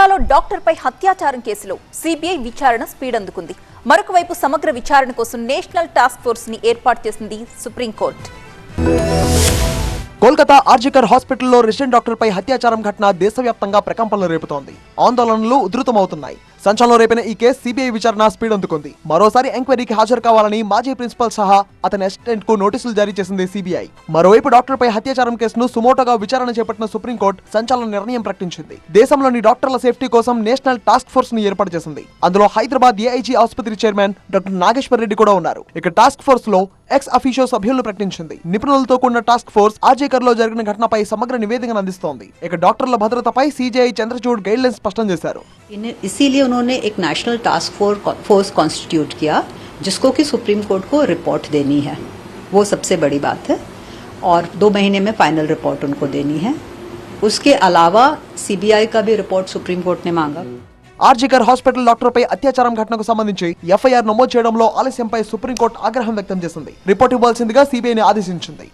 కోల్కతాలో డాక్టర్పై హత్యాచారం కేసులో సిబిఐ విచారణ స్పీడ్ అందుకుంది మరొక వైపు సమగ్ర విచారణ కోసం నేషనల్ టాస్క్ ఫోర్స్ని ఏర్పాటు చేసింది సుప్రీంకోర్టు. కోల్కతా ఆర్జికర్ హాస్పిటల్లో రెసిడెంట్ డాక్టర్పై హత్యాచారం ఘటన దేశవ్యాప్తంగా ప్రకంపనలు రేపుతోంది. ఆందోళనలు ఉధృతమవుతున్నాయి. సంచలనం రేపిన ఈ కేసు సిబిఐ విచారణ స్పీడ్ అందుకుంది. మరోసారి ఎంక్వైరీకి హాజరు కావాలని మాజీ ప్రిన్సిపల్ సహా అతని అసిస్టెంట్కు నోటీసులు జారీ చేసింది సిబిఐ. మరోవైపు డాక్టర్పై హత్యాచారం కేసును సుమోటోగా విచారణ చేపట్టిన సుప్రీంకోర్టు సంచలన నిర్ణయం ప్రకటించింది. దేశంలోని డాక్టర్ల సేఫ్టీ కోసం నేషనల్ టాస్క్ ఫోర్స్ను ఏర్పాటు చేసింది. అందులో హైదరాబాద్ ఏఐజీ ఆసుపత్రి చైర్మన్ డాక్టర్ నాగేశ్వర్ రెడ్డి కూడా ఉన్నారు. ఇక టాస్క్ ఫోర్స్లో ఎక్స్ అఫీషియో సభ్యులను ప్రకటించింది. నిపుణులతో కూడిన టాస్క్ ఫోర్స్ ఆజేకర్లో జరిగిన ఘటనపై సమగ్ర నివేదికను అందిస్తోంది. ఇక డాక్టర్ల భద్రతపై సిజేఐ చంద్రచూడ్ గైడ్ లైన్స్ స్పష్టం చేశారు. उन्होंने एक national task force force constitute किया जिसको कि सुप्रीम कोर्ट को रिपोर्ट देनी है वो सबसे बड़ी बात है और दो महीने में फाइनल रिपोर्ट उनको देनी है उसके अलावा सीबीआई का भी रिपोर्ट सुप्रीम कोर्ट ने मांगा ఆర్జికర్ హాస్పిటల్ డాక్టర్పై అత్యాచారం ఘటనకు సంబంధించి ఎఫ్ఐఆర్ నమోదు చేయడంలో ఆలస్యంపై సుప్రీంకోర్టు ఆగ్రహం వ్యక్తం చేసింది రిపోర్ట్ ఇవ్వాల్సిందిగా సిబిఐని ఆదేశించింది